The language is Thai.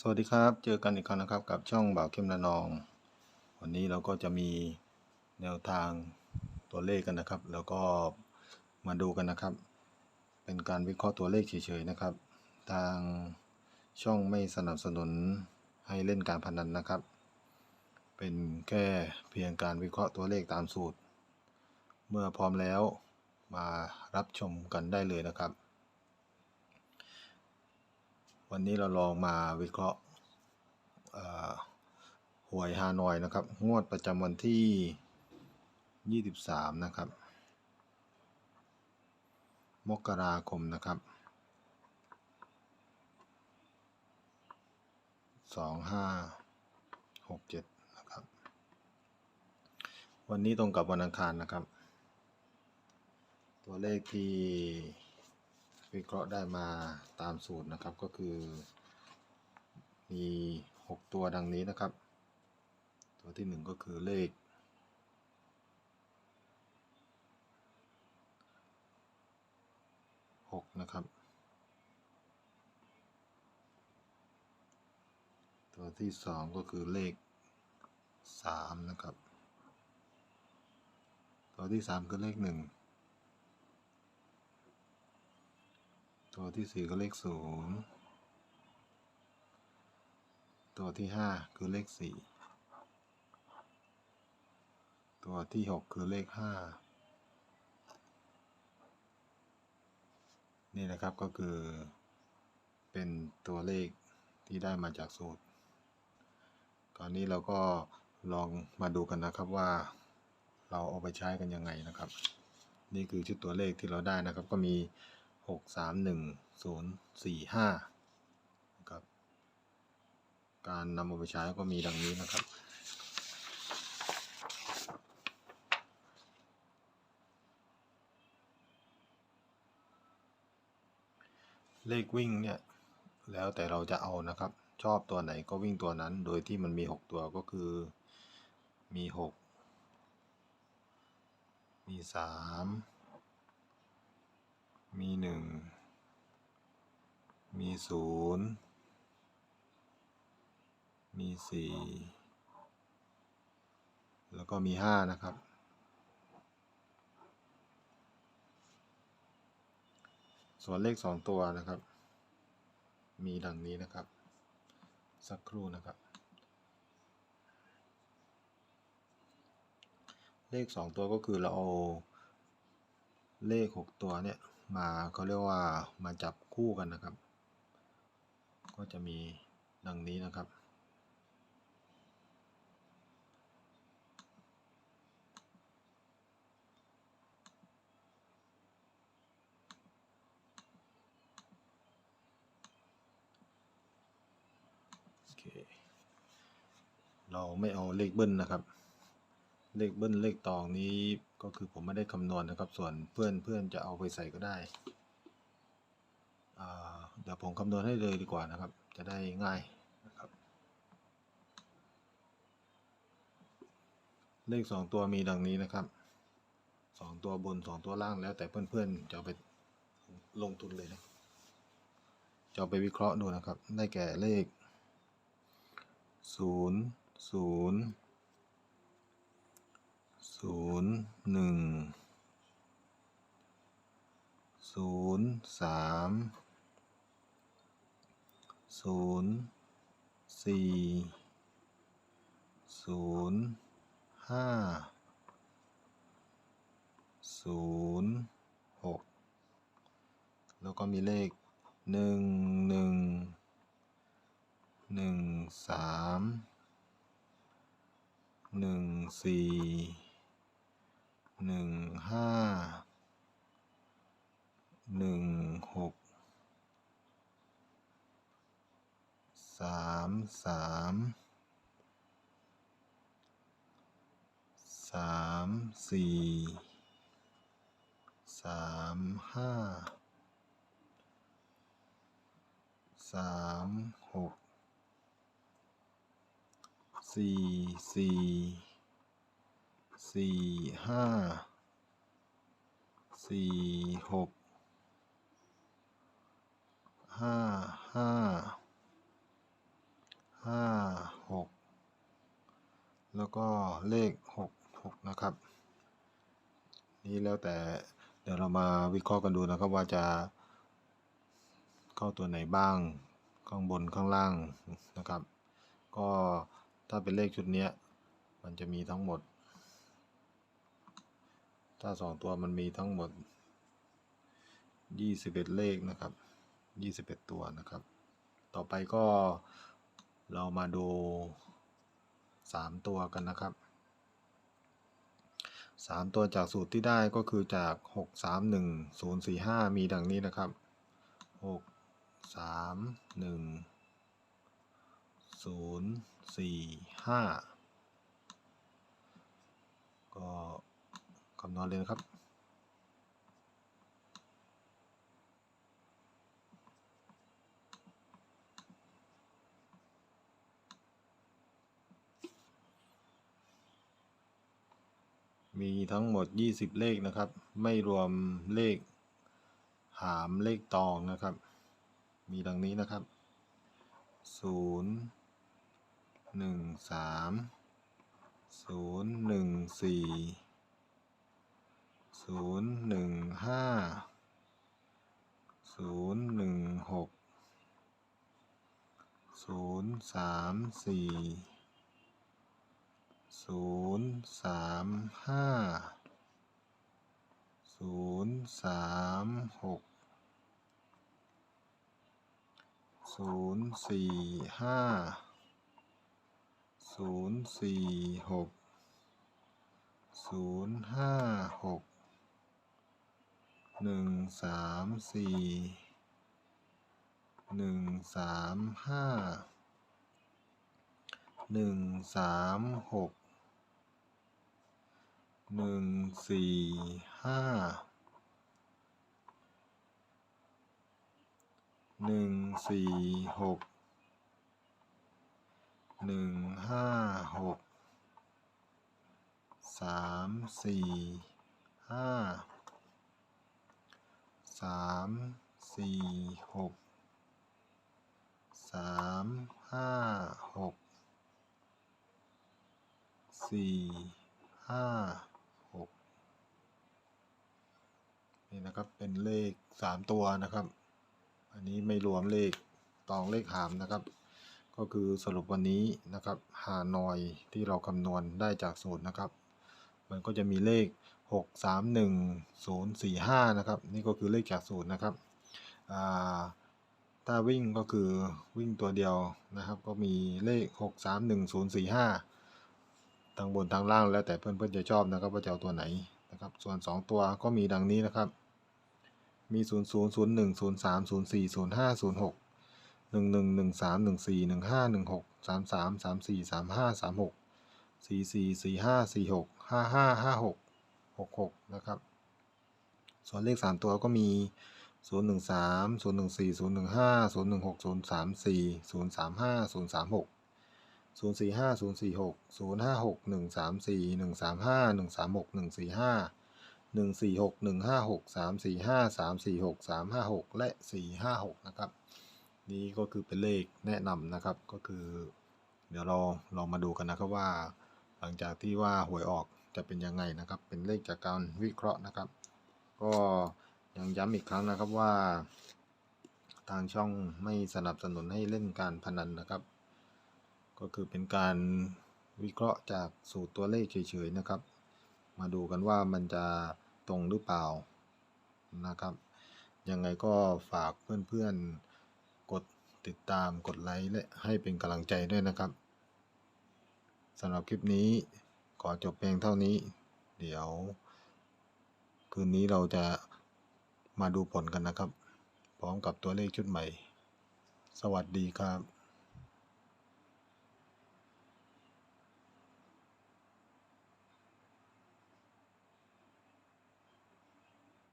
สวัสดีครับ เจอกันอีกครั้งนะครับกับช่องบ่าวเข้มระนอง วันนี้เราก็จะมีแนวทางตัวเลขกันนะครับ แล้วก็มาดูกันนะครับ เป็นการวิเคราะห์ตัวเลขเฉยๆนะครับ ทางช่องไม่สนับสนุนให้เล่นการพนันนะครับ เป็นแค่เพียงการวิเคราะห์ตัวเลขตามสูตร เมื่อพร้อมแล้วมารับชมกันได้เลยนะครับ วันนี้เราลองมาวิเคราะห์หวยฮานอยนะครับ งวดประจำวันที่ 23 นะครับ มกราคมนะครับ 2567 นะครับ วันนี้ตรงกับวันอังคารนะครับ ตัวเลขที่ วิเคราะห์ได้มาตามสูตรนะครับก็คือ มี 6 ตัวดังนี้นะครับ ตัวที่ 1 ก็คือเลข 6 นะครับ ตัวที่ 2 ก็คือเลข 3 นะครับ ตัวที่ 3 คือเลข 1 ตัวที่สี่ก็เลขศูนย์ตัวที่ห้าคือเลขสี่ตัวที่หกคือเลขห้านี่นะครับก็คือ เป็นตัวเลขที่ได้มาจากสูตร ตอนนี้เราก็ลองมาดูกันนะครับว่า เราเอาไปใช้กันยังไงนะครับ นี่คือชุดตัวเลขที่เราได้นะครับก็มี หกสามหนึ่งศูนย์สี่ห้านะครับ การนำมาไปใช้ก็มีดังนี้นะครับเลขวิ่งเนี่ยแล้วแต่เราจะเอานะครับ ชอบตัวไหนก็วิ่งตัวนั้น โดยที่มันมี 6 ตัวก็คือมี 6 มี 3 มีหนึ่ง มีศูนย์ มีสี่ แล้วก็มีห้านะครับ ส่วนเลขสองตัวนะครับ มีดังนี้นะครับ สักครู่นะครับ เลขสองตัวก็คือเราเอาเลขหกตัวเนี่ย มาเขาเรียกว่ามาจับคู่กันนะครับ ก็จะมีดังนี้นะครับเคเราไม่เอาเลขเบิ้ลนะครับ เลขเบิ้ลเลขตองนี้ ก็คือผมไม่ได้คำนวณนะครับ ส่วนเพื่อนเพื่อนจะเอาไปใส่ก็ได้ เดี๋ยวผมคำนวณให้เลยดีกว่านะครับ จะได้ง่ายนะครับ เลขสองตัวมีดังนี้นะครับสองตัวบนสองตัวล่างแล้วแต่เพื่อนๆจะเอาไปลงทุนเลยนะ จะไปวิเคราะห์ดูนะครับ ได้แก่เลขศูนย์ ศูนย์หนึ่งศูนย์สามศูนย์สี่ศูนย์ห้าศูนย์หกแล้วก็มีเลขหนึ่งหนึ่งหนึ่งสามหนึ่งสี่ หนึ่งห้าหนึ่งหกสามสามสามสี่สามห้าสามหกสี่สี่ สี่ห้าสี่หกห้าห้าห้าหกแล้วก็เลขหกหกนะครับ นี่แล้วแต่เดี๋ยวเรามาวิเคราะห์กันดูนะครับว่าจะเข้าตัวไหนบ้างข้างบนข้างล่างนะครับ ก็ถ้าเป็นเลขชุดนี้มันจะมีทั้งหมด ถ้าสองตัวมันมีทั้งหมด21เลขนะครับ21ตัวนะครับ ต่อไปก็เรามาดู3ตัวกันนะครับ3ตัวจากสูตรที่ได้ก็คือจาก6 3 1 0 4 5มีดังนี้นะครับ6 3 1 0 4 5ก็ คำนวณเลยนะครับ มีทั้งหมด 20 เลขนะครับ ไม่รวมเลขหามเลขตองนะครับ มีดังนี้นะครับ 0 1 3 0 1 4 0 1 5 0 1 6 0 3 4ศูนย์สามห้าศูนย์สามหกศูนย์สี่ห้าศูนย์สี่หกศูนย์ห้าหก หนึ่งสามสี่หนึ่งสามห้าหนึ่งสามหกหนึ่งสี่ห้าหนึ่งสี่หกหนึ่งห้าหกสามสี่ห้า สามสี่หกสามห้าหกสี่ห้าหกนี่นะครับเป็นเลขสามตัวนะครับ อันนี้ไม่รวมเลขตองเลขหามนะครับ ก็คือสรุปวันนี้นะครับหานอยที่เราคำนวณได้จากสูตรนะครับ มันก็จะมีเลข 6 3 1 0 4 5 นะครับ นี่ก็คือเลขจากสูตรนะครับถ้าวิ่งก็คือวิ่งตัวเดียวนะครับ ก็มีเลข 6 3 1 0 4 5ทางบนทางล่างแล้วแต่เพื่อนๆจะชอบนะครับว่าจะเอาตัวไหนนะครับ ส่วน 2 ตัวก็มีดังนี้นะครับ มี 0 0 0 1 0 3 0 4 0 5 0 6 1 1 1 3 1 4 1 5 1 6 3 3 3 4 3 5 3 6 4 4 4 5 4 6 5 5 5 6 6 6นะครับ ส่วนเลข 3 ตัวก็มี 0 1 3 0 1 4 0 1 5 0 1 6 0 3 4 0 3 5 0 3 6 0 4 5 0 4 6 0 5 6 1 3 4 1 3 5 1 3 6 1 4 5 1 4 6 1 5 6 3 4 5 3 4 6 3 5 6 และ 4 5 6 นะครับ นี่ก็คือเป็นเลขแนะนำนะครับก็คือ เดี๋ยวเราลองมาดูกันนะครับว่า หลังจากที่ว่าหวยออก จะเป็นยังไงนะครับ เป็นเลขจากการวิเคราะห์นะครับ ก็ยังย้ำอีกครั้งนะครับว่า ทางช่องไม่สนับสนุนให้เล่นการพนันนะครับ ก็คือเป็นการวิเคราะห์จากสูตรตัวเลขเฉยๆนะครับ มาดูกันว่ามันจะตรงหรือเปล่านะครับ ยังไงก็ฝากเพื่อนๆ กดติดตามกดไลค์และให้เป็นกำลังใจด้วยนะครับสำหรับคลิปนี้ ขอจบเพียงเท่านี้ เดี๋ยว คืนนี้เราจะมาดูผลกันนะครับ พร้อมกับตัวเลขชุดใหม่ สวัสดีครับ